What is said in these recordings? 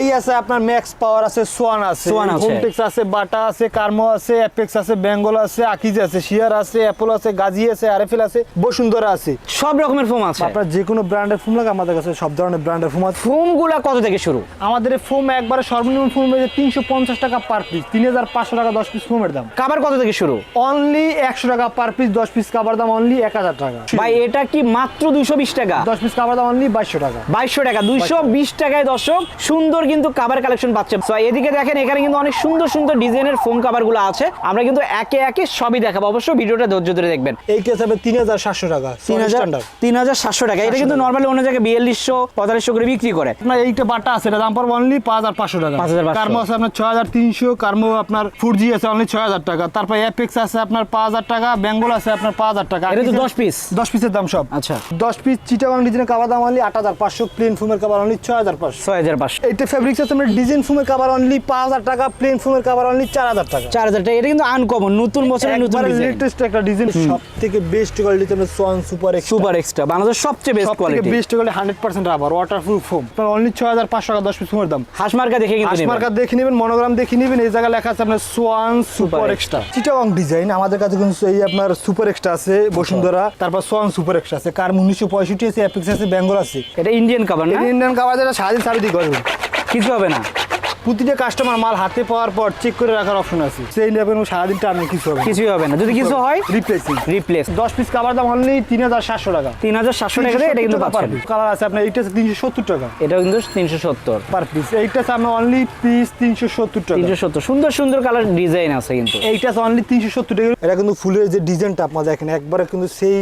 এই আছে আপনার ম্যাক্স পাওয়ার আছে সোয়ান আছে হোমটেক্স আছে। বাটা আছে কার্মো আছে অ্যাপেক্স আছে বেঙ্গল আছে আকিজ আছে শিয়ার আছে অ্যাপল আছে গাজি আছে আরএফএল আছে বসুন্ধরা আছে সব রকমের ফোম আছে। আপনার যে কোনো ব্র্যান্ডের ফোন লাগে আমাদের কাছে সব ধরনের ব্র্যান্ডের ফোন আছে। ফোমগুলা কত থেকে শুরু? আমাদের ফোম একবারে সর্বনিম্ন ফোম হয়েছে তিনশো পঞ্চাশ টাকা পার পিস তিন হাজার পাঁচশো টাকা দশ পিস ফোমের দাম। কাবার কত থেকে শুরু? অনলি একশো টাকা পার পিস দশ পিস কাবার দাম অনলি এক হাজার টাকা। ভাই এটা কি মাত্র দুইশো বিশ টাকা? দশ পিস কাবার দাম অনলি বাইশশো টাকা। বাইশশো টাকা দুইশো বিশ টাকায় দর্শক সুন্দর কিন্তু কাবার কালেকশন পাচ্ছে। এদিকে দেখেন এখানে কিন্তু অনেক সুন্দর সুন্দর ডিজাইনের ফোম কাবারগুলো আছে। আমরা কিন্তু একে একে সবই দেখাবো। অবশ্যই ভিডিওটা ধৈর্য ধরে দেখবেন। এই কেস হবে তিন হাজার সাতশো টাকা। তিন হাজার তিন হাজার সাতশো টাকা। এটা কিন্তু নর্মালি অন্য জায়গায় বিয়াল্লিশশো পঁয়তাল্লিশশো করে বিক্রি করে। আপনার এইটা বাটা আছে এটা দাম পড়বে অনলি পাঁচ হাজার পাঁচশো টাকা। 5,500 কার্মো আছে আপনার ছয় হাজার তিনশো কার্মো আপনার ফোর জি আছে অনলি ছয় হাজার টাকা। তারপর অ্যাপেক্স আছে আপনার পাঁচ হাজার টাকা বেঙ্গল আছে আপনার পাঁচ হাজার টাকা। এটা তো দশ পিস দশ পিসের দাম সব। আচ্ছা। দশ পিস চিটাগাং ডিজাইনের কাবার দাম অনলি আট হাজার পাঁচশো প্লেন ফুমের কাবার অনলি ছয় হাজার পাঁচশো। ছয় হাজার পাঁচশো। এইটা ফেব্রিক্স আছে আপনার ডিজাইন ফুমের কাবার অনলি পাঁচ হাজার টাকা প্লেন ফুমের কাবার অনলি চার হাজার টাকা। চার হাজার টাকা এটা কিন্তু আনকমন নতুন বছরের নতুন লেটেস্ট একটা ডিজাইন সব থেকে বেস্ট কোয়ালিটি আপনার Swan super X super extra Bangladesh সবচেয়ে best quality best quality hundred percent rubber waterproof foam আপনার অনলি ছয় হাজার পাঁচশো টাকা দশ পিস ফুমের দাম। হাঁস মার্কা দেখে কিন্তু। মার্কার দেখে নেবেন মনোগ্রাম দেখে নেবেন এই জায়গায় লেখা আছে আপনার Swan super extra Chittagong design আমাদের কাছে কিন্তু এই আপনার সুপার এক্সট্রা আছে বসুন্ধরা তারপর সোয়ান সুপার এক্সট্রা আছে কার উনিশশো পঁয়ষট্টি আছে অ্যাপেক্স আছে বেঙ্গল আছে। এটা ইন্ডিয়ান কাভার না? ইন্ডিয়ান কাভার যেটা সারাদিন সারাদিন করবেন কিছু হবে না। প্রতিটা কাস্টমার মাল হাতে পাওয়ার পর চেক করে রাখার অপশন আছে। সেই নেবেন সারাদিন টানে কিছু হবে কিছুই হবে না। যদি কিছু হয় রিপ্লেসিং রিপ্লেস দশ পিস কাবার দাম অনলি তিন হাজার সাতশো টাকা। তিন হাজার সাতশো টাকা এটা কিন্তু পাচ্ছেন। কালার আছে আপনার এইটা আছে তিনশো সত্তর টাকা। এটাও কিন্তু তিনশো সত্তর। পার পিস এইটা আছে আপনার অনলি পিস তিনশো সত্তর টাকা। তিনশো সত্তর। সুন্দর সুন্দর কালার ডিজাইন আছে কিন্তু। এইটা আছে অনলি তিনশো সত্তর টাকা। এটা কিন্তু ফুলের যে ডিজাইনটা আপনার দেখেন একবারে কিন্তু সেই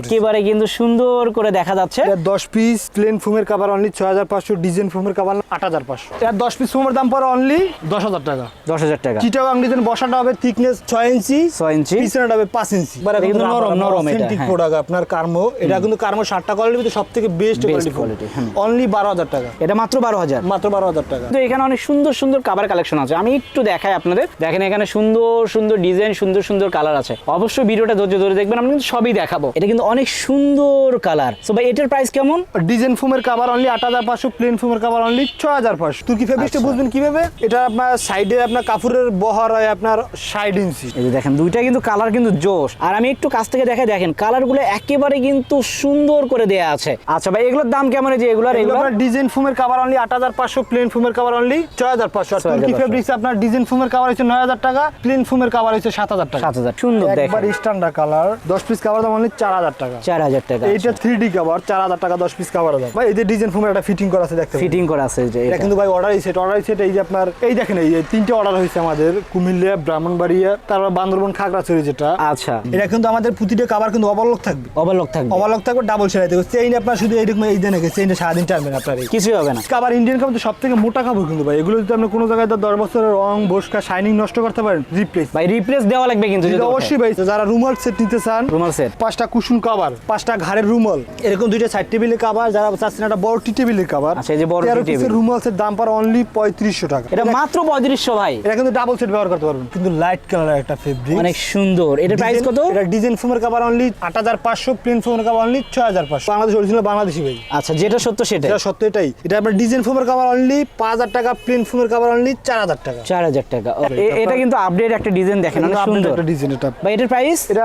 একেবারে কিন্তু সুন্দর করে দেখা যাচ্ছে। দশ পিস প্লেন ফুমের কাভার অনলি ছয় হাজার পাঁচশো ডিজাইন ফোমের কাভার আট হাজার পাঁচশো। এটা দশ পিস ফোমের দাম পড়ে অনলি দশ হাজার টাকা। দশ হাজার টাকা। চিটাগাং ডিজাইন বসাটা হবে থিকনেস ছয় ইঞ্চি ছয় ইঞ্চি। পিছনেটা হবে পাঁচ ইঞ্চি। কিন্তু নরম, নরম এটা, হ্যাঁ। প্রোডাক্ট আপনার কার্মো। এটা কিন্তু কার্মো ষাটটা কোয়ালিটি সব থেকে বেস্ট কোয়ালিটি। অনলি বারো হাজার টাকা। এটা মাত্র বারো হাজার। মাত্র বারো হাজার টাকা। তো এখানে অনেক সুন্দর সুন্দর কাভার কালেকশন আছে। আমি একটু দেখাই আপনাদের। দেখেন এখানে সুন্দর সুন্দর ডিজাইন সুন্দর সুন্দর কালার আছে। অবশ্যই ভিডিওটা ধৈর্য ধরে দেখবেন আমি কিন্তু সবই দেখাবো। এটা কিন্তু অনেক সুন্দর কালার তো ভাই এটার প্রাইস কেমন? ডিজাইন ফোমের কাভার অনলি আট হাজার পাঁচশো প্লেন ফোমের কাভার অনলি ছয় হাজার পাঁচশো। তুর্কি ফেব্রিক্সটা। বুঝবেন কীভাবে? এটা আপনার সাইডে আপনার কাপড়ের বহর হয় আপনার ষাট ইঞ্চি এই যে দেখেন দুইটা কিন্তু কালার কিন্তু জোশ। আর আমি একটু কাছ থেকে দেখে দেখেন কালারগুলো একেবারে কিন্তু সুন্দর করে দেয়া আছে। আচ্ছা ভাই এগুলোর দাম কেমন এই যে এগুলোর? এগুলো এগুলো আপনার ডিজাইন ফোমের কাভার অনলি আট হাজার পাঁচশো প্লেন ফোমের কাভার অনলি ছয় হাজার পাঁচশো। আর তুর্কি ফেব্রিক্স আপনার ডিজাইন ফোমের কাভার হচ্ছে নয় হাজার টাকা প্লেন ফোমের কাভার হচ্ছে সাত হাজার টাকা। সাত হাজার সুন্দর একবার স্ট্যান্ডার্ড কালার দশ পিস কাভার দাম অনলি চার হাজার টাকা। চার হাজার টাকা এইটা থ্রি ডি কাভার চার হাজার টাকা দশ পিস কাভার দাম। ভাই এই যে ডিজাইন ফোমের একটা ফিটিং করা আছে দেখতে ফিটিং করা আছে যে এটা এটা। কিন্তু ভাই অর্ডার সেট অর্ডার সেট এই যে আপনার এই দেখেন এই যে তিনটে অর্ডার হয়েছে আমাদের কুমিল্লা ব্রাহ্মণবাড়িয়া তারপর বান্দরবন খাগড়াছড়ি যেটা। আচ্ছা। এটা কিন্তু আমাদের প্রতিটা কাভার কিন্তু অবলক থাকবে। ওভারলক থাকবে। অবলক থাকবে ডাবল সেলাই থাকবে। চেইন আপনার শুধু এইরকম এই দেন চেইনটা সারাদিন টানবেন আপনার কিছুই হবে না। কাবার ইন্ডিয়ান কাবার সব থেকে মোটা কাপড় কিন্তু ভাই। এগুলো যদি আপনি কোনো জায়গায় দশ বছরের রং বসকা শাইনিং নষ্ট করতে পারেন রিপ্লেস ভাই রিপ্লেস দেওয়া লাগবে কিন্তু যদি অবশ্যই ভাই যারা রুমাল সেট নিতে চান রুমাল সেট পাঁচটা কুশন কাভার পাঁচটা ঘাড়ের রুমাল এরকম দুইটা সাইড টেবিলের কাভার যারা চাচ্ছেন একটা বড় টি টেবিলের কাভার আচ্ছা, এই যে বড় tea table। রুমাল সেট দাম পার অনলি পঁয়ত্রিশশো টাকা। এটা মাত্র পঁয়ত্রিশশো ভাই। এটা কিন্তু ডাবল সেট ব্যবহার করতে পারবেন। কিন্তু লাইট কালারের একটা ফেব্রিক অনেক সুন্দর। এটার প্রাইস কত? এটা ডিজাইন ফোমের কাভার অনলি আট হাজার পাঁচশো প্লেন ফোমের কাভার অনলি ছয় হাজার পাঁচশো। বাংলাদেশ অরিজিনাল বাংলাদেশি ভাই। আচ্ছা যেটা সত্য সেটা এটা সত্য এটাই। এটা আপনার ডিজাইন ফোমের কাভার অনলি পাঁচ হাজার টাকা প্লেন ফোমের কাভার অনলি চার হাজার টাকা। চার হাজার টাকা। এটা কিন্তু আপডেট একটা ডিজাইন দেখেন অনেক সুন্দর। একটা ডিজাইন এটা। ভাই এটার প্রাইস এটা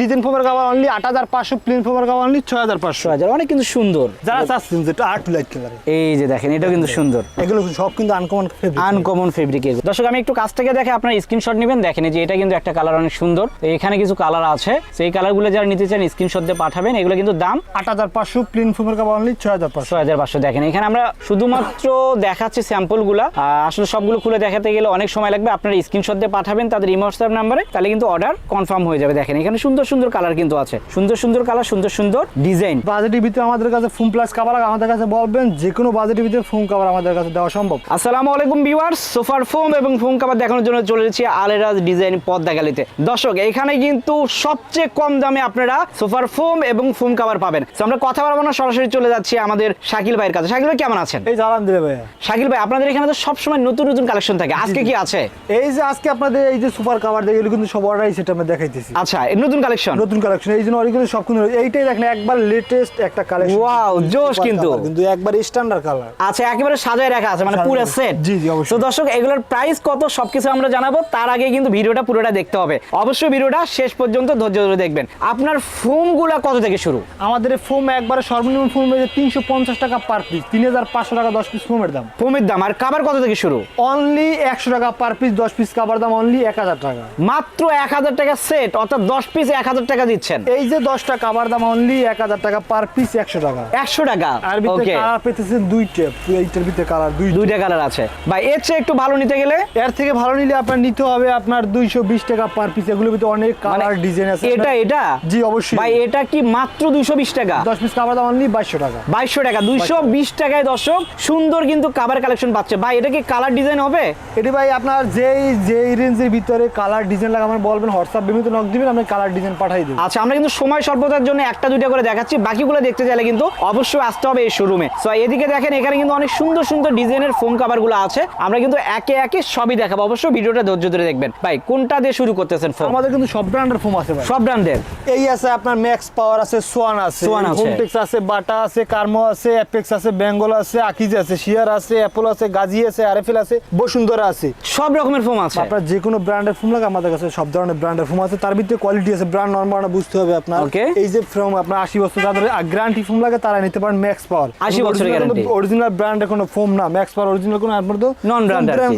ডিজাইন ফোমের কাভার অনলি আট হাজার পাঁচশো প্লেন ফোমের কাভার অনলি ছয় হাজার পাঁচশো। হাজার অনেক কিন্তু সুন্দর। যারা চাচ্ছেন যেটা আর্ট লাইট কালার এই যে দেখেন এটাও কিন্তু সুন্দর। এগুলো সব কিন্তু আনকমন ফেব্রিক আনকমন ফেব্রিক এগুলো দর্শক আমি একটু কাছ থেকে দেখে আপনার স্ক্রিনশট নেবেন। দেখেন যে এটা কিন্তু একটা কালার অনেক সুন্দর। এখানে কিছু কালার আছে। সেই কালারগুলো যারা নিতে চান স্ক্রিনশট দিয়ে পাঠাবেন। এগুলো কিন্তু দাম আট হাজার পাঁচশো প্লেন ফোমের কাভার অনলি ছয় হাজার পাঁচশো। ছয় হাজার পাঁচশো। দেখেন এখানে আমরা শুধুমাত্র দেখাচ্ছি স্যাম্পলগুলা। আসলে সবগুলো খুলে দেখাতে গেলে অনেক সময় লাগবে। আপনারা স্ক্রিনশট দিয়ে পাঠাবেন তাদের ইমো হোয়াটসঅ্যাপ নাম্বারে তাহলে কিন্তু অর্ডার কনফার্ম হয়ে যাবে। দেখেন এখানে সুন্দর সুন্দর কালার কিন্তু আছে। সুন্দর সুন্দর কালার সুন্দর সুন্দর ডিজাইন বাজেটের ভিতরে আমাদের কাছে ফোন প্লাস কাভার আমাদের কাছে বলবেন যে কোনো বাজেটের ভিতরে ফোন কাভার আমাদের কাছে দেওয়া সম্ভব। আসসালামু আসসালামু আলাইকুম ভিউয়ার্স সোফার ফোম এবং ফোম কাভার দেখানোর জন্য চলে এসেছি আলেরাজ ডিজাইন পদ্মা গালিতে দর্শক এখানে কিন্তু সবচেয়ে কম দামে আপনারা সোফার ফোম এবং ফোম কাভার পাবেন। তো আমরা কথা বলব না সরাসরি চলে যাচ্ছি আমাদের শাকিল ভাইয়ের কাছে। শাকিল ভাই কেমন আছেন? এই যে আলহামদুলিল্লাহ ভাইয়া। শাকিল ভাই আপনাদের এখানে তো সবসময় নতুন নতুন কালেকশন থাকে। আজকে কি আছে? এই যে আজকে আপনাদের এই যে সুপার কাভার দেখে কিন্তু সব অর্ডারই সেটা আমরা দেখাইতেছি। আচ্ছা এই নতুন কালেকশন নতুন কালেকশন এই জন্য অরিগুলো সব কিন্তু এইটাই দেখেন একবার লেটেস্ট একটা কালেকশন Wow, জোশ কিন্তু। কিন্তু একবার স্ট্যান্ডার্ড কালার আচ্ছা একেবারে সাজায় রাখা আছে মানে পুরো। সেট জি, জি, অবশ্যই। তো দর্শক এগুলোর প্রাইস কত সবকিছু আমরা জানাব। তার আগে কিন্তু ভিডিওটা পুরোটা দেখতে হবে। অবশ্যই ভিডিওটা শেষ পর্যন্ত ধৈর্য ধরে দেখবেন। আপনার ফোমগুলো কত থেকে শুরু? আমাদের ফোম একবারে সর্বনিম্ন ফোম হয়েছে তিনশো পঞ্চাশ টাকা পার পিস তিন হাজার পাঁচশো টাকা দশ পিস ফোমের দাম। ফোমের দাম আর কাবার কত থেকে শুরু? অনলি একশো টাকা পার পিস দশ পিস কাবার দাম অনলি এক হাজার টাকা। মাত্র এক হাজার টাকা সেট অর্থাৎ দশ পিস এক হাজার টাকা দিচ্ছেন। এই যে দশটা কাবার দাম অনলি এক হাজার টাকা পার পিস একশো টাকা। একশো টাকা আর ভিতরে কালার পেতেছেন দুইটা এইটার ভিতরে কালার দুই দুইটা কালার আছে। ভাই এর চেয়ে একটু ভালো নিতে গেলে? এর থেকে ভালো নিলে আপনার নিতে হবে আপনার দুইশো বিশ টাকা পার পিস এগুলোর ভিতরে অনেক কালার ডিজাইন আছে। মানে এটা এটা? জি অবশ্যই। ভাই এটা কি মাত্র দুইশো বিশ টাকা? দশ পিস কাবার দাম অনলি বাইশশো টাকা। বাইশশো টাকা দুইশো বিশ টাকায় দর্শক সুন্দর কিন্তু কাবার কালেকশন পাচ্ছে। ভাই এটা কি কালার ডিজাইন হবে? এটি ভাই আপনার যেই যেই রেঞ্জের ভিতরে কালার ডিজাইন লাগে আমার বলবেন হোয়াটসঅ্যাপ বিমিত নক দিবেন আপনি কালার ডিজাইন পাঠিয়ে দেবেন আচ্ছা আমরা কিন্তু সময় স্বল্পতার জন্য একটা দুইটা করে দেখাচ্ছি। বাকিগুলো দেখতে চাইলে কিন্তু অবশ্যই আসতে হবে এই শোরুমে সো এদিকে দেখেন এখানে কিন্তু অনেক সুন্দর সুন্দর ডিজাইনের ফোম কাভারগুলো আছে আমরা কিন্তু একে একে সবই দেখাবো। অবশ্যই ভিডিওটা ধৈর্য ধরে দেখবেন। ভাই কোনটা দিয়ে শুরু করতেছেন ফোম আমাদের কিন্তু সব ব্র্যান্ডের ফোম আছে ভাই। সব ব্র্যান্ডের এই আছে আপনার ম্যাক্স পাওয়ার আছে সোয়ান আছে সোয়ান আছে। হোমটেক্স আছে বাটা আছে কার্মো আছে অ্যাপেক্স আছে বেঙ্গল আছে আকিজ আছে শিয়ার আছে অ্যাপল আছে গাজি আছে আরএফএল আছে বসুন্ধরা আছে। সব রকমের ফোম আছে। আপনার যে কোনো ব্র্যান্ডের ফোন লাগে আমাদের কাছে সব ধরনের ব্র্যান্ডের ফোন আছে। তার ভিতরে কোয়ালিটি আছে ব্র্যান্ড নর্মাল বুঝতে হবে আপনার. এই যে ফ্রম আপনার আশি বছর যাদের গ্যারান্টি ফোন লাগে তারা নিতে পারেন ম্যাক্স পাওয়ার 80 বছরের guarantee। অরিজিনাল ব্র্যান্ডের কোনো ফোন না। ম্যাক্স পাওয়ার অরিজিনাল কোনো আপনার তো।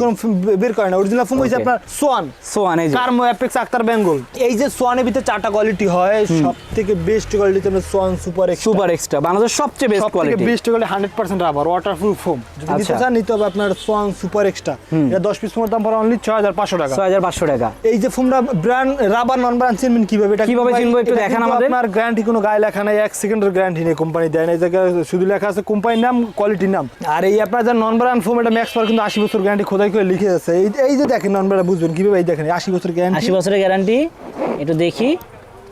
কোনো phone বের করে না। অরিজিনাল হচ্ছে Okay. আপনার সোয়ান সোয়ান এই যে। কার্মো অ্যাপেক্স আক্তার বেঙ্গল এই যে সোয়ানের ভিতরে চারটা কোয়ালিটি হয় সব থেকে best quality Swan super super extra বাংলাদেশের সবচেয়ে best quality best quality hundred percent rubber waterproof foam যদি নিতে আচ্ছা। চান নিতে হবে আপনার সোয়ান সুপার এক্সট্রা এটা দশ পিস ফোনের দাম পড়ে অনলি ছয় হাজার পাঁচশো টাকা। ছয় হাজার পাঁচশো টাকা। এই যে ফোনটা ব্র্যান্ড রাবার নন ব্র্যান্ড চিনবেন কীভাবে? এটা কীভাবে চিনবো একটু দেখান আমাদের। আপনার গ্যারান্টি কোনো গায়ে লেখা নাই এক সেকেন্ডের গ্যারান্টি নেই কোম্পানি দেয় না। এই জায়গায় শুধু লেখা আছে কোম্পানির নাম কোয়ালিটির নাম। আর এই আপনার যে নন ব্র্যান্ড ফোম এটা ম্যাক্স পাওয়ার কিন্তু আশি বছর গ্যারান্টি খোদাই করে লিখে আছে এই যে দেখেন নন ব্র্যান্ড বুঝবেন কীভাবে এই দেখেন আশি বছর গ্যারান্টি আশি বছরের গ্যারান্টি একটু দেখি।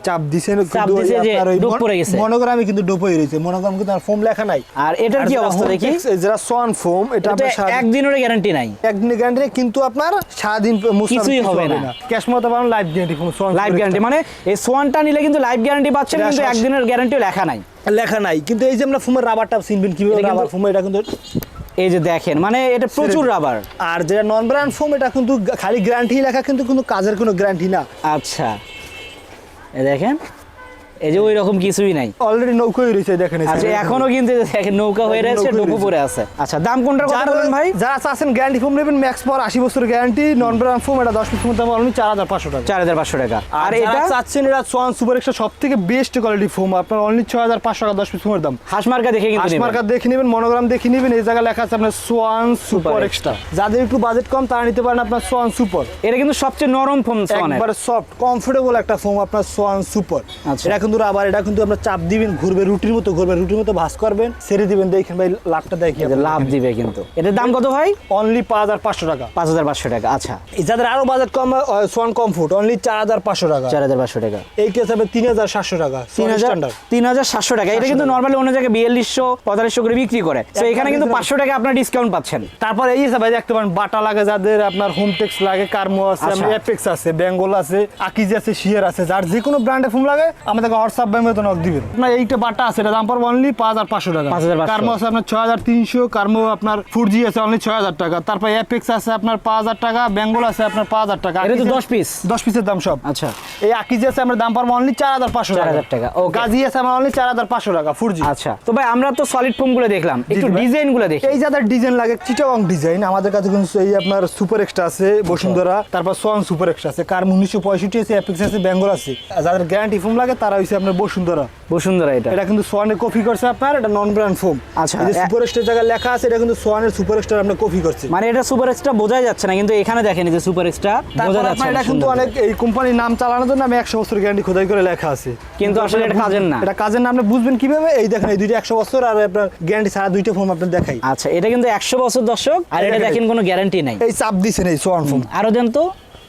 চাপ দিছে চাপ দিছে যে ডোপ পড়ে গেছে। কিন্তু ডোপ হয়ে রয়েছে। কিন্তু ফোম লেখা নাই। আর এটার কি অবস্থা দেখি? যারা সোয়ান ফোম এটা আপনার সারা- একদিনের গ্যারান্টি নাই। একদিনের গ্যারান্টি কিন্তু আপনার সারাদিন মুছতে কিছুই হবে না। ক্যাশ মতো পাবেন life guarantee foam Swan life guarantee মানে এই সোয়ানটা নিলে কিন্তু লাইফ গ্যারান্টি পাচ্ছেন কিন্তু একদিনের গ্যারান্টিও লেখা নাই। লেখা নাই। কিন্তু এই যে আমরা ফোমের রাবারটা চিনবেন কীভাবে রাবার ফোম এটা কিন্তু এই যে দেখেন মানে এটা প্রচুর রাবার আর যেটা নন ব্র্যান্ড ফোম এটা কিন্তু খালি গ্যারান্টি লেখা কিন্তু কোনো কাজের কোনো গ্যারান্টি না। আচ্ছা। দেখেন এই যে ওই রকম কিছুই নাই। অলরেডি নৌকোই রয়েছে দেখেন আচ্ছা এখনও কিন্তু দেখেন নৌকা হয়ে রয়েছে নৌকা। পড়ে আছে। আচ্ছা দাম কোনটার কথা বলেন ভাই? যারা চাচ্ছেন গ্যারান্টি ফোম নেবেন ম্যাক্স বছর গ্যারান্টি নন ব্র্যান্ড ফোম এটা পিস ফোম দাম টাকা। চার হাজার পাঁচশো টাকা। আর এটা? চাচ্ছেন এটা Swan super extra best quality foam আপনার অনলি ছয় হাজার পাঁচশো টাকা দশ পিস ফোমের দাম। হাঁস মার্কা দেখে কিন্তু। মার্কার দেখে নেবেন মনোগ্রাম দেখে নেবেন এই জায়গায় লেখা আছে আপনার সোয়ান সুপার এক্সট্রা যাদের একটু বাজেট কম তারা নিতে পারেন আপনার সোয়ান সুপার এটা কিন্তু সবচেয়ে নরম ফোন সোয়ানের একবারে সফট কমফোর্টেবল একটা ফোম আপনার সোয়ান সুপার আচ্ছা। কিন্তু আবার এটা কিন্তু আপনার চাপ দিবেন ঘুরবে রুটির মতো ঘুরবে রুটির মতো ভাস করবেন ছেড়ে দিবেন দেখেন ভাই লাভটা দেখি লাভ দিবে কিন্তু। এটার দাম কত ভাই? অনলি পাঁচ হাজার পাঁচশো টাকা। পাঁচ হাজার পাঁচশো টাকা আচ্ছা। যাদের আরও বাজেট কম সোয়ান কমফোর্ট অনলি চার হাজার পাঁচশো টাকা। চার হাজার পাঁচশো টাকা। এই কেস হবে তিন হাজার সাতশো টাকা তিন হাজার তিন হাজার সাতশো টাকা এটা কিন্তু নর্মালি অন্য জায়গায় বিয়াল্লিশশো পঁয়তাল্লিশশো করে বিক্রি করে। তো এখানে কিন্তু পাঁচশো টাকা আপনার ডিসকাউন্ট পাচ্ছেন। তারপর এই হিসাবে দেখতে পারেন বাটা লাগে যাদের আপনার হোমটেক্স লাগে কার্মো আছে আচ্ছা। আছে বেঙ্গল আছে আকিজ আছে শিয়ার আছে যার যে কোনো ব্র্যান্ডে ফোন লাগে আমাদেরকে হোয়াটসঅ্যাপ ব্যাংকে তো নক দিবেন। আপনার এইটা বাটা আছে এটা দাম পড়বে অনলি পাঁচ হাজার পাঁচশো টাকা। 5,500 কার্মো আছে আপনার ছয় হাজার তিনশো কার্মো আপনার ফোর জি আছে অনলি ছয় হাজার টাকা। তারপর আছে আপনার পাঁচ হাজার টাকা বেঙ্গল আছে আপনার পাঁচ হাজার টাকা। এটা তো 10 piece? দশ পিসের দাম সব। আচ্ছা। এই আকিজ আছে আমরা দাম পারব অনলি চার হাজার পাঁচশো 4,000 টাকা, okay. গাজি আছে আমার অনলি চার হাজার পাঁচশো টাকা ফোর জি আচ্ছা। তো ভাই আমরা তো সলিড ফোমগুলো দেখলাম একটু জি ডিজাইনগুলো দেখি। এই যাদের ডিজাইন লাগে চিটাগং ডিজাইন আমাদের কাছে কিন্তু এই আপনার সুপার এক্সট্রা আছে বসুন্ধরা তারপর সোয়ান সুপার এক্সট্রা আছে কার উনিশশো পঁয়ষট্টি আছে অ্যাপেক্স আছে বেঙ্গল আছে। যাদের গ্যারান্টি ফোম লাগে তারা ওই হয়েছে আপনার বসুন্ধরা। বসুন্ধরা এটা। এটা কিন্তু সোয়ানের কপি করছে আপনার এটা নন ব্র্যান্ড ফোম আচ্ছা, এই যে সুপার স্টার জায়গায় লেখা আছে এটা কিন্তু সোয়ানের সুপার স্টার আপনার কপি করছে। মানে এটা সুপার এক্সট্রা বোঝা যাচ্ছে না কিন্তু এখানে দেখেন এই যে সুপার এক্সট্রা বোঝা তারপর যাচ্ছে এটা কিন্তু অনেক এই কোম্পানির নাম চালানোর জন্য আমি একশো বছর গ্যারান্টি খোদাই করে লেখা আছে। কিন্তু আসলে এটা কাজের না। এটা কাজের না আপনি বুঝবেন কীভাবে? এই দেখেন এই দুইটা একশো বছর আর আপনার গ্যারান্টি ছাড়া দুইটা ফোম আপনার দেখাই। আচ্ছা এটা কিন্তু একশো বছর দর্শক আর এটা দেখেন। কোনো গ্যারান্টি নাই। এই চাপ দিছেন এই সোয়ান ফোম আরও দেন তো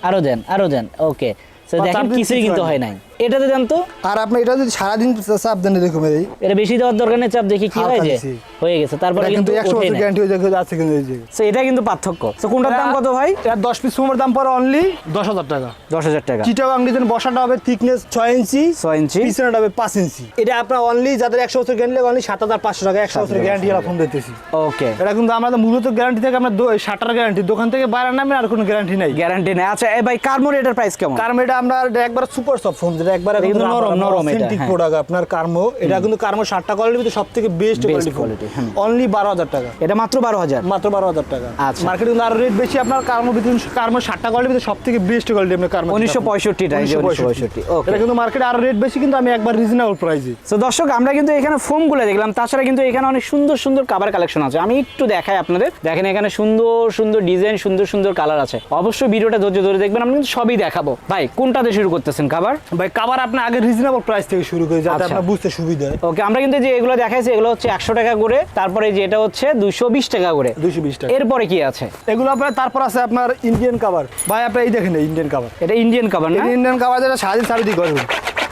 আরও দেন আরও দেন ওকে তো দেখেন কিছুই কিন্তু হয় নাই। এটাতে দেন তো। আর আপনি এটা যদি সারাদিন চাপ দেন এরকম এই এটা বেশি দেওয়ার দরকার নেই চাপ দেখি কি হয় যে হয়ে গেছে। তারপরে কিন্তু কিন্তু একশো ওঠে বছর নাই। গ্যারান্টি হয়ে যাচ্ছে আছে কিন্তু এই যে। So, এটা কিন্তু পার্থক্য। তো কোনটার দাম কত ভাই? এটা দশ পিস ফোমের দাম পড়ে অনলি দশ হাজার টাকা। দশ হাজার টাকা। চিটাগাং ডিজাইন বসাটা হবে থিকনেস ছয় ইঞ্চি ছয় ইঞ্চি। পিছনেটা হবে পাঁচ ইঞ্চি। এটা আপনার অনলি যাদের একশো বছর গ্যারান্টি লাগে অনলি সাত হাজার পাঁচশো টাকা একশো বছর গ্যারান্টি এরা ফোন দিতেছি। ওকে এটা কিন্তু আমরা তো মূলত গ্যারান্টি থেকে আমরা শাটার গ্যারান্টি দোকান থেকে বাইরে নামে আর কোনো গ্যারান্টি নাই। গ্যারান্টি নেই। আচ্ছা এ ভাই কার্মোর এটার প্রাইস কেমন? কারণ এটা আমরা একবার সুপার সফট ফোন যেটা একবার এটা কিন্তু নরম, নরম এটা, হ্যাঁ। প্রোডাক্ট আপনার কার্মো এটা কিন্তু কার্মো ষাটটা কোয়ালিটির ভিতরে সব থেকে বেস্ট কোয়ালিটি অনলি বারো হাজার টাকা। এটা মাত্র বারো হাজার। মাত্র বারো হাজার টাকা। আচ্ছা। মার্কেটে কিন্তু আরও রেট বেশি আপনার কার্মো ভিতরে কার্মো ষাটটা কোয়ালিটির ভিতরে সব থেকে বেস্ট কোয়ালিটি আপনার কার্মো 1965 টা, 1965 okay. এটা কিন্তু মার্কেটে আরও রেট বেশি কিন্তু আমি একবার রিজনেবল প্রাইসে তো দর্শক আমরা কিন্তু এখানে ফোমগুলো দেখলাম তাছাড়া কিন্তু এখানে অনেক সুন্দর সুন্দর কাভার কালেকশন আছে। আমি একটু দেখাই আপনাদের। দেখেন এখানে সুন্দর সুন্দর ডিজাইন সুন্দর সুন্দর কালার আছে। অবশ্যই ভিডিওটা ধৈর্য ধরে দেখবেন আমি কিন্তু সবই দেখাবো। ভাই কোনটাতে শুরু করতেছেন কাভার ভাই কাবার আপনি আগে রিজনেবল প্রাইস থেকে শুরু করে যাতে আচ্ছা। আপনার বুঝতে সুবিধা হয়। ওকে আমরা কিন্তু যে এগুলো দেখাইছি এগুলো হচ্ছে একশো টাকা করে তারপরে যে এটা হচ্ছে দুশো বিশ টাকা করে। দুইশো বিশ টাকা। এরপরে কি আছে? এগুলো আপনার তারপর আছে আপনার ইন্ডিয়ান কাবার ভাই আপনি এই দেখেন ইন্ডিয়ান কাবার এটা ইন্ডিয়ান কাবার না? ইন্ডিয়ান কাবার যেটা সারাদিন সারাদিন করবেন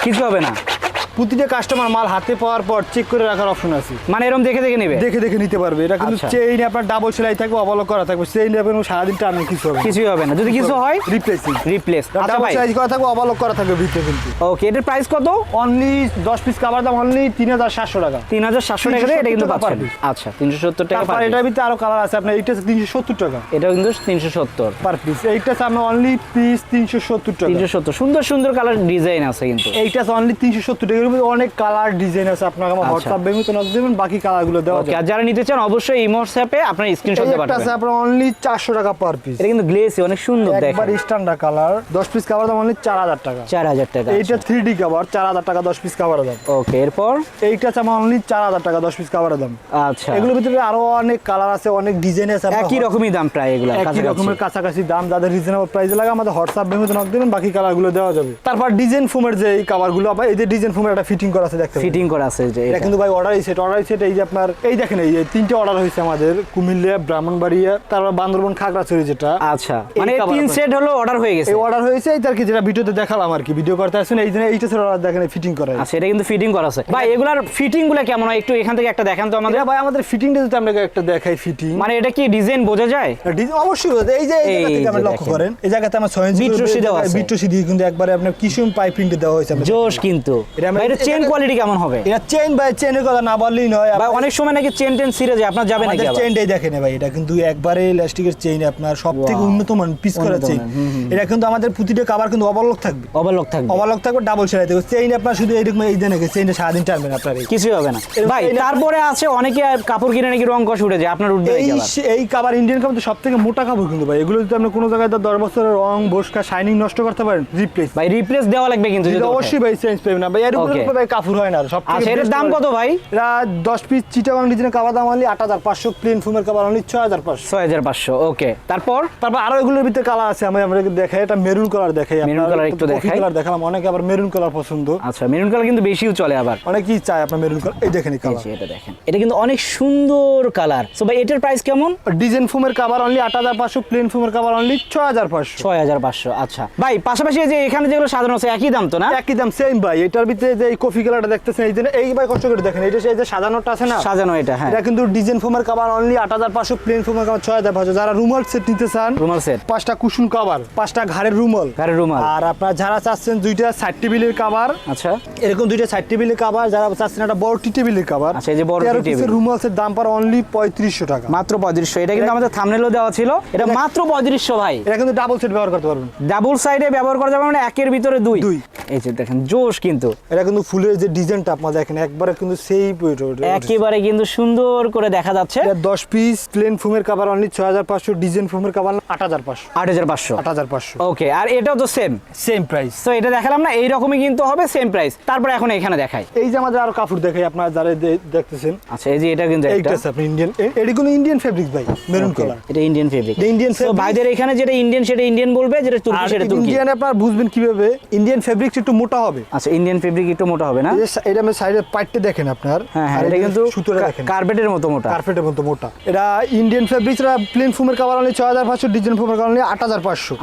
কিছু হবে না। প্রতিটা কাস্টমার মাল হাতে পাওয়ার পর চেক করে রাখার অপশন আছে। মানে এরকম দেখে দেখে নেবে? দেখে দেখে নিতে পারবে। এটা কিন্তু আচ্ছা। চেইন আপনার ডাবল সেলাই থাকবে অবলক করা থাকবে। চেইন আপনার সারাদিন টানবে কিছু হবে কিছুই হবে না। যদি কিছু হয় রিপ্লেসিং রিপ্লেস আচ্ছা ডাবল সেলাই করা থাকবে অবলক করা থাকবে ভিতরে কিন্তু। ওকে এটার প্রাইস কত? অনলি দশ পিস কাবার দাম অনলি তিন হাজার সাতশো টাকা। তিন হাজার সাতশো টাকা এটা কিন্তু 370 পাচ্ছেন। আচ্ছা তিনশো সত্তর টাকা তারপর এটার ভিতরে আরও কালার আছে। আপনার এইটা তিনশো সত্তর টাকা। এটা কিন্তু তিনশো সত্তর। পার পিস এইটা আপনার অনলি পিস তিনশো সত্তর টাকা। তিনশো সত্তর। সুন্দর সুন্দর কালার ডিজাইন আছে কিন্তু। এইটা অনলি তিনশো সত্তর টাকা। মধ্যে অনেক কালার ডিজাইন আছে আপনাকে আমার। হোয়াটসঅ্যাপ বেমি তো নক দেবেন বাকি কালারগুলো দেওয়া যাবে। যারা নিতে চান অবশ্যই এই হোয়াটসঅ্যাপে আপনার স্ক্রিনশট দিতে একটা আছে আপনার অনলি চারশো টাকা পার পিস এটা কিন্তু গ্লেসি অনেক সুন্দর একবার স্ট্যান্ডার্ড কালার দশ পিস কাভার দাম অনলি চার হাজার টাকা। চার হাজার টাকা এইটা থ্রি ডি কাভার চার হাজার টাকা দশ পিস কাভার দাম। ওকে এরপর? এইটা আছে আমার অনলি চার হাজার টাকা দশ পিস কাভার দাম। আচ্ছা। এগুলোর ভিতরে আরও অনেক কালার আছে অনেক ডিজাইন আছে একই রকমই দাম প্রায় এগুলো একই রকমের কাছাকাছি দাম যাদের রিজনেবল প্রাইসে লাগে আমাদের হোয়াটসঅ্যাপ বেমিতে নক দেবেন বাকি কালারগুলো দেওয়া যাবে। তারপর ডিজাইন ফোমের যে এই কাভারগুলো আবার এই যে ডিজাইন ফোমের একটা ফিটিং করা আছে দেখতে ফিটিং করা আছে যে এটা। কিন্তু ভাই অর্ডার সেট অর্ডার সেট এই যে আপনার এই দেখেন এই যে তিনটে অর্ডার হয়েছে আমাদের কুমিল্লা ব্রাহ্মণবাড়িয়া তারপর বান্দরবন খাগড়াছড়ি যেটা। আচ্ছা মানে তিন সেট হলো অর্ডার হয়ে গেছে। এই অর্ডার হয়েছে এই কি যেটা ভিডিওতে দেখালাম আর কি ভিডিও করতে আসেন এই জন্য এইটা সেট অর্ডার দেখেন ফিটিং করা আচ্ছা এটা কিন্তু ফিটিং করা আছে। ভাই এগুলার ফিটিংগুলো কেমন হয়? একটু এখান থেকে একটা দেখান তো আমাদের। ভাই আমাদের ফিটিংটা যদি আপনাকে একটা দেখাই ফিটিং মানে এটা কি ডিজাইন বোঝা যায়? অবশ্যই বোঝা এই যে এই জায়গা থেকে আপনি লক্ষ্য করেন এই জায়গাতে আমার ছয় ইঞ্চি বিট রশি দেওয়া আছে। বিট দিয়ে কিন্তু একবারে আপনার কিসুম পাইপিংটা দেওয়া হয়েছে জোশ কিন্তু। এটা আমরা- ভাই এটা চেন কোয়ালিটি কেমন হবে? এটা চেইন বাই চেইনের কথা না বললেই নয়। ভাই অনেক সময় নাকি চেন টেন সিরে যায় আপনার যাবে নাকি আমাদের দেখেন ভাই এটা কিন্তু একবারে ইলাস্টিকের চেইন আপনার সব উন্নত মান পিস করা চেইন মানের, হুম, হুম। এটা কিন্তু আমাদের প্রতিটা কাবার কিন্তু অবলক থাকবে। অবলোক থাকবে। অবলক থাকবে ডাবল সেলাই থাকবে চেইন আপনার শুধু এইরকম এই দেন চেইনটা সারাদিন টানবেন আপনার কিছুই হবে না। ভাই তারপরে আছে অনেকে কাপড় কিনে নাকি রং কষ উঠে যায় আপনার উঠবে এই কাবার ইন্ডিয়ান কাবার সব থেকে মোটা কাপড় কিন্তু ভাই। এগুলো যদি আপনি কোনো জায়গায় দশ বছরের রং বসকা শাইনিং নষ্ট করতে পারেন রিপ্লেস ভাই রিপ্লেস দেওয়া লাগবে কিন্তু অবশ্যই ভাই চেঞ্জ পাবেন না। ভাই হয় না সব আচ্ছা এটার দাম কত ভাই? এরা দশ পিস চিটাগাং ডিজাইনের দাম অনলি আট হাজার পাঁচশো প্লেন ফুমের অনলি ছয় হাজার পাঁচশো। ছয় হাজার পাঁচশো ওকে। তারপর? তারপর আরও এগুলোর ভিতরে কালার আছে আমি আপনাকে দেখাই এটা মেরুন কালার দেখাই Maroon colour একটু দেখাই। কালার দেখালাম অনেকে আবার মেরুন কালার পছন্দ। আচ্ছা মেরুন কালার কিন্তু বেশিও চলে আবার। অনেকেই চায় আপনার মেরুন কালার এই দেখেন কালার এটা দেখেন এটা কিন্তু অনেক সুন্দর কালার সো ভাই এটার প্রাইস কেমন? ডিজাইন ফুমের কাবার অনলি আট হাজার পাঁচশো প্লেন ফুমের কাবার অনলি ছয় হাজার পাঁচশো। ছয় হাজার পাঁচশো আচ্ছা। ভাই পাশাপাশি যে এখানে যেগুলো সাজানো আছে একই দাম তো না? একই দাম সেম ভাই এটার ভিতরে যে এই কফি কালারটা দেখতেছেন এই জন্য এই ভাই কষ্ট করে দেখেন। এটা সেই যে সাজানোটা আছে না? সাজানো এটা হ্যাঁ। এটা কিন্তু ডিজাইন ফোমের কাবার অনলি আট হাজার পাঁচশো প্লেন ফোমের কাবার ছয় হাজার পাঁচশো। যারা রুমাল সেট নিতে চান রুমাল সেট পাঁচটা কুশন কাবার পাঁচটা ঘাড়ের রুমাল। গাড়ির রুমাল। আর আপনার যারা চাচ্ছেন দুইটা সাইড টেবিলের কাবার আচ্ছা। এরকম দুইটা সাইড টেবিলের কাবার যারা চাচ্ছেন একটা বড় টি টেবিলের কাবার আচ্ছা, এই যে বড় tea table। পিসের রুমালসের দাম পার অনলি পঁয়ত্রিশশো টাকা। মাত্র পঁয়ত্রিশশো। এটা কিন্তু আমাদের থামনেলও দেওয়া ছিল। এটা মাত্র পঁয়ত্রিশশো ভাই। এটা কিন্তু ডাবল সেট ব্যবহার করতে পারবেন। ডাবল সাইডে ব্যবহার করা যাবে মানে একের ভিতরে দুই। দুই। এই যে দেখেন জোশ কিন্তু। এটা কিন্তু ফুলের যে ডিজাইনটা আপনার দেখেন একবারে কিন্তু সেই একেবারে কিন্তু সুন্দর করে দেখা যাচ্ছে। দশ পিস প্লেন ফোমের কাভার অনলি ছয় হাজার পাঁচশো ডিজাইন ফোমের কাভার আট হাজার পাঁচশো। আট হাজার পাঁচশো। আট হাজার পাঁচশো। ওকে আর এটাও তো সেম সেম প্রাইস তো এটা দেখালাম না এই রকমই কিন্তু হবে সেম প্রাইস তারপরে এখন এখানে দেখাই। এই যে আমাদের আরও কাপড় দেখাই আপনারা যারা দেখতেছেন। আচ্ছা এই যে এটা কিন্তু এইটা আপনি ইন্ডিয়ান এগুলো ইন্ডিয়ান ফেব্রিক ভাই মেরুন কালার এটা ইন্ডিয়ান ফেব্রিক fabric। ভাইদের এখানে যেটা ইন্ডিয়ান সেটা ইন্ডিয়ান বলবে যেটা তুর্কি সেটা তুর্কি ইন্ডিয়ান আপনার বুঝবেন কীভাবে ইন্ডিয়ান ফেব্রিক একটু মোটা হবে। আচ্ছা ইন্ডিয়ান ফেব্রিক একটু মোটা হবে না? এটা আমি সাইডে পাইটে দেখেন আপনার। হ্যাঁ হ্যাঁ এটা কিন্তু সুতোটা দেখেন। কার্পেটের মতো মোটা। কার্পেটের মতো মোটা। এটা ইন্ডিয়ান ফেব্রিক প্লেন ফোমের কাভার হাজার পাঁচশো ডিজাইন ফোমের কাভার আট হাজার পাঁচশো।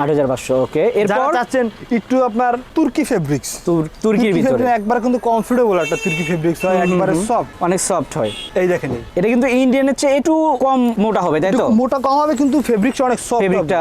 ওকে এরপর? চাচ্ছেন একটু আপনার তুর্কি ফেব্রিক্স তুর- তুর্কির ভিতরে। একবার কিন্তু কমফোর্টেবল একটা তুর্কি ফেব্রিক্স হয় একবারে সফট অনেক সফট হয়। এই দেখেন এটা কিন্তু ইন্ডিয়ানের চেয়ে একটু কম মোটা হবে তাই তো? মোটা কম হবে কিন্তু ফেব্রিক্স অনেক সফট ফেব্রিকটা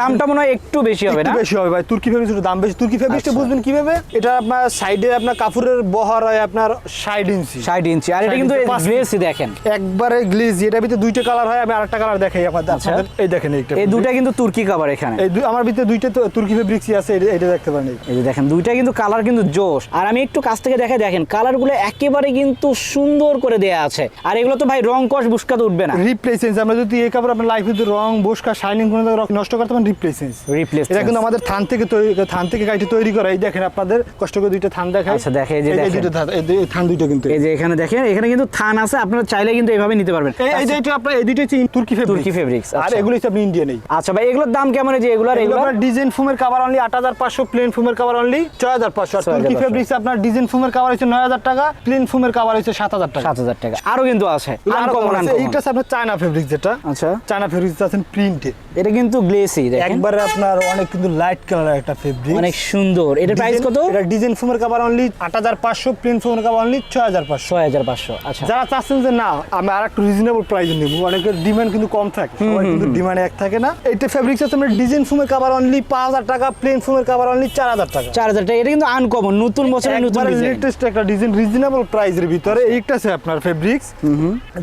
দামটা মনে হয় একটু বেশি হবে না? বেশি হবে ভাই। তুর্কি ফেব্রিক্স দাম বেশি। তুর্কি ফেব্রিক্সটা আচ্ছা। বুঝবেন কীভাবে? এটা আপনার সাইডে আপনার কাপড়ের বহর হয় আপনার ষাট ইঞ্চি। ষাট ইঞ্চি। আর এটা কিন্তু গ্লেসি দেখেন। একবারে গ্লেজ এটার ভিতরে দুইটা কালার হয় আমি আরেকটা কালার দেখাই আপনাদের আচ্ছা। এই দেখেন এইটা। এই দুটা কিন্তু তুর্কি এখানে। এই আমার ভিতরে দুইটা তুর্কি ফেব্রিক্সই আছে এটা- এটা দেখতে পারেন এই। যে দেখেন দুইটা কিন্তু কালার কিন্তু জোশ। আর আমি একটু কাছ থেকে দেখে দেখেন কালারগুলো একেবারে কিন্তু সুন্দর করে দেয়া আছে। আর এগুলো তো ভাই রং কষ বুসকাতে উঠবে না। রিপ্লেসেন্স আমরা যদি এই কাপড় আপনার লাইফে যদি রং বসকা শাইনিং কোনো নষ্ট করতে পারেন রিপ্লেসেন্স রিপ্লেস এটা কিন্তু আমাদের থান থেকে তৈরি থান থেকে কাইটে তৈরি করা এই দেখেন আপনাদের কষ্ট করে দুইটা থান দেখাই। আচ্ছা, দেখে, এই যে। দুইটা থান এই থান দুইটা কিন্তু এই যে। এখানে দেখেন এখানে কিন্তু থান আছে আপনারা চাইলে কিন্তু এইভাবে নিতে পারবেন। এই এই যে এটা আপনার এই দুইটা হচ্ছে তুর্কি ফেব্রিক তুর্কি fabrics, আর আচ্ছা। এগুলো হচ্ছে আপনি ইন্ডিয়ান এই আচ্ছা ভাই এগুলোর দাম কেমন এই যে এগুলো আপনার ডিজাইন ফোমের কাভার অনলি আট হাজার পাঁচশো প্লেন ফোমের কাভার অনলি ছয় হাজার পাঁচশো। আর তুর্কি ফেব্রিক্স আপনার ডিজাইন ফোমের কাভার হচ্ছে নয় হাজার টাকা প্লেন ফোমের কাভার হচ্ছে সাত হাজার টাকা। সাত হাজার টাকা। আরও কিন্তু আছে। আর কমন আছে। এইটা আপনার চায়না ফেব্রিক যেটা। আচ্ছা। চায়না ফেব্রিক্স আছেন প্রিন্টে এটা কিন্তু গ্লেসি দেখেন। একবারে আপনার অনেক কিন্তু লাইট কালার একটা ফেব্রিক অনেক সুন্দর। এটার প্রাইস কত? এটা ডিজাইন ফোমের কাভার অনলি আট হাজার পাঁচশো প্লেন ফোমের কাভার অনলি ছয় হাজার পাঁচশো। ছয় হাজার পাঁচশো আচ্ছা। যারা চাচ্ছেন যে না আমি রিজনেবল প্রাইসে নেব অনেকের ডিমান্ড কিন্তু কম থাকে সবার কিন্তু ডিমান্ড এক থাকে না। এইটা ফেব্রিক্স আছে ডিজাইন ফোমের কাভার অনলি পাঁচ হাজার টাকা প্লেন ফোমের কাভার অনলি চার হাজার টাকা। চার হাজার টাকা এটা কিন্তু আনকমন নতুন বছরের নতুন ডিজাইন লেটেস্ট একটা ডিজাইন রিজনেবল প্রাইসের ভিতরে এইটা আছে আপনার ফেব্রিক্স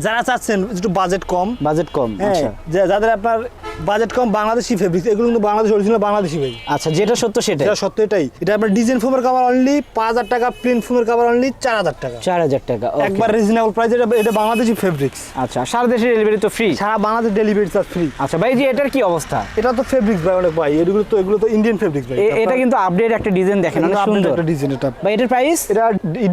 যারা চাচ্ছেন একটু বাজেট কম। বাজেট কম হ্যাঁ আচ্ছা। যাদের আপনার বাজেট কম বাংলাদেশি ফেব্রিক্স এগুলো কিন্তু বাংলাদেশ অরিজিনাল বাংলাদেশি ভাই আচ্ছা যেটা সত্য সেটা এটা সত্য এটাই এটা আপনার ডিজাইন ফোমের কাভার অনলি পাঁচ হাজার টাকা প্লেন ফোমের কাভার অনলি চার হাজার টাকা। চার হাজার টাকা একবার রিজনেবল প্রাইস এটা এটা বাংলাদেশি ফেব্রিক্স আচ্ছা সারা দেশে ডেলিভারি তো ফ্রি সারা বাংলাদেশ ডেলিভারি চার্জ ফ্রি আচ্ছা ভাই যে এটার কি অবস্থা? এটা তো ফেব্রিক্স ভাই অনেক ভাই। এগুলো তো এগুলো তো ইন্ডিয়ান ফেব্রিক্স ভাই। এটা কিন্তু আপডেট একটা ডিজাইন দেখেন অনেক সুন্দর। একটা ডিজাইন এটা। ভাই এটার প্রাইস এটা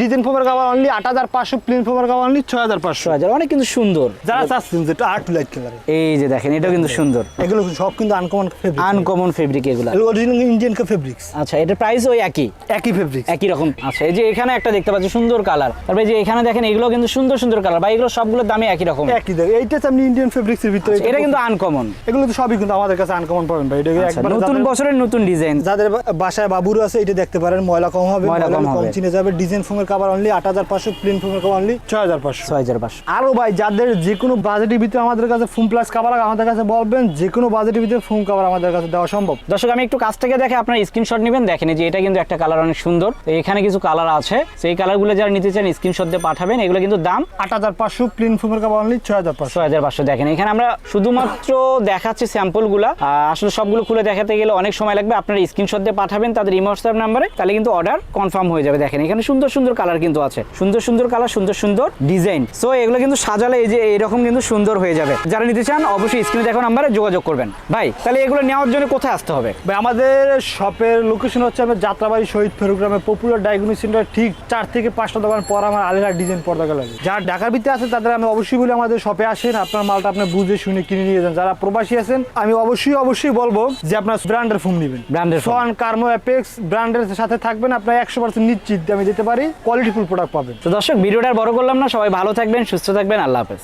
ডিজাইন ফোমের কাভার অনলি আট হাজার পাঁচশো প্লেন ফোমের কাভার অনলি ছয় হাজার পাঁচশো। হাজার অনেক কিন্তু সুন্দর। যারা চাচ্ছেন যেটা আর্ট লাইট কালার এই যে দেখেন এটাও কিন্তু সুন্দর। এগুলো সব কিন্তু আনকমন ফেব্রিক আনকমন ফেব্রিক এগুলা। এগুলো অরিজিনাল ইন্ডিয়ান ফেব্রিক্স আচ্ছা এটার প্রাইস ওই একই? একই ফেব্রিক্স একই রকম আচ্ছা এই যে এখানে একটা দেখতে পাচ্ছি সুন্দর কালার তারপরে যে এখানে দেখেন এগুলো কিন্তু সুন্দর সুন্দর কালার ভাই এগুলো সবগুলোর দামে একই রকম। একই দেখ এইটা আপনি ইন্ডিয়ান ফেব্রিক্সের ভিতরে। আচ্ছা, এটা কিন্তু আনকমন এগুলো তো সবই কিন্তু আমাদের কাছে আনকমন পাবেন ভাই। এটা আচ্ছা, একবার নতুন বছরের নতুন ডিজাইন যাদের বা- বাসায় বাবুরও আছে এটা দেখতে পারেন। ময়লা কম হবে ময়লা কম কম হবে। চিনে যাবে। ডিজাইন ফোমের কাভার অনলি আট হাজার পাঁচশো প্লেন ফোমের কাভার অনলি ছয় হাজার পাঁচশো। ছয় হাজার পাঁচশো। আরও ভাই যাদের যে কোনো বাজেটের ভিতরে আমাদের কাছে ফোন প্লাস কাভার আমাদের কাছে বলবেন যে কোনো বাজেটের ভিতরে ফোন কভার আমাদের কাছে দেওয়া সম্ভব। দর্শক আমি একটু কাছ থেকে দেখে আপনার স্ক্রিনশট নেবেন দেখেন যে এটা কিন্তু একটা কালার অনেক সুন্দর। তো এখানে কিছু কালার আছে। সেই কালারগুলো যারা নিতে চান স্ক্রিনশট দিয়ে পাঠাবেন। এগুলো কিন্তু দাম আট হাজার পাঁচশো প্লেন ফোমের কাভার অনলি ছয় হাজার পাঁচশো। ছয় হাজার পাঁচশো দেখেন। এখানে আমরা শুধুমাত্র দেখাচ্ছি স্যাম্পলগুলো আসলে সবগুলো খুলে দেখাতে গেলে অনেক সময় লাগবে। আপনার স্ক্রিনশট দিয়ে পাঠাবেন তাদের ইমোটসঅ্যাপ নাম্বারে তাহলে কিন্তু অর্ডার কনফার্ম হয়ে যাবে। দেখেন এখানে সুন্দর সুন্দর কালার কিন্তু আছে। সুন্দর সুন্দর কালার সুন্দর সুন্দর ডিজাইন সো এগুলো কিন্তু সাজালে এই যে এরকম কিন্তু সুন্দর হয়ে যাবে। যারা নিতে চান অবশ্যই স্ক্রিনে দেখো নাম্বারে যোগাযোগ করবেন। ভাই তাহলে এগুলো নেওয়ার জন্য কোথায় আসতে হবে? ভাই আমাদের শপের লোকেশন হচ্ছে আমার যাত্রাবাড়ি শহীদ ফেরোগ্রামে পপুলার ডায়াগনোস সেন্টার ঠিক চার থেকে পাঁচটা দোকান পর আমার আলিরা ডিজাইন পর্দা লাগে। যারা ঢাকার ভিতরে আছে তাদের আমি অবশ্যই বলি আমাদের শপে আসেন আপনার মালটা আপনি বুঝে শুনে কিনে নিয়ে যান। যারা প্রবাসী আছেন আমি অবশ্যই অবশ্যই বলব যে আপনার ব্র্যান্ডের ফোন নেবেন। Phone। সন কার্মো অ্যাপেক্স ব্র্যান্ডের সাথে থাকবেন আপনার একশো পার্সেন্ট নিশ্চিত আমি দিতে পারি কোয়ালিটিফুল প্রোডাক্ট পাবেন। তো দর্শক ভিডিওটা বড় করলাম না সবাই ভালো থাকবেন সুস্থ থাকবেন আল্লাহ হাফেজ।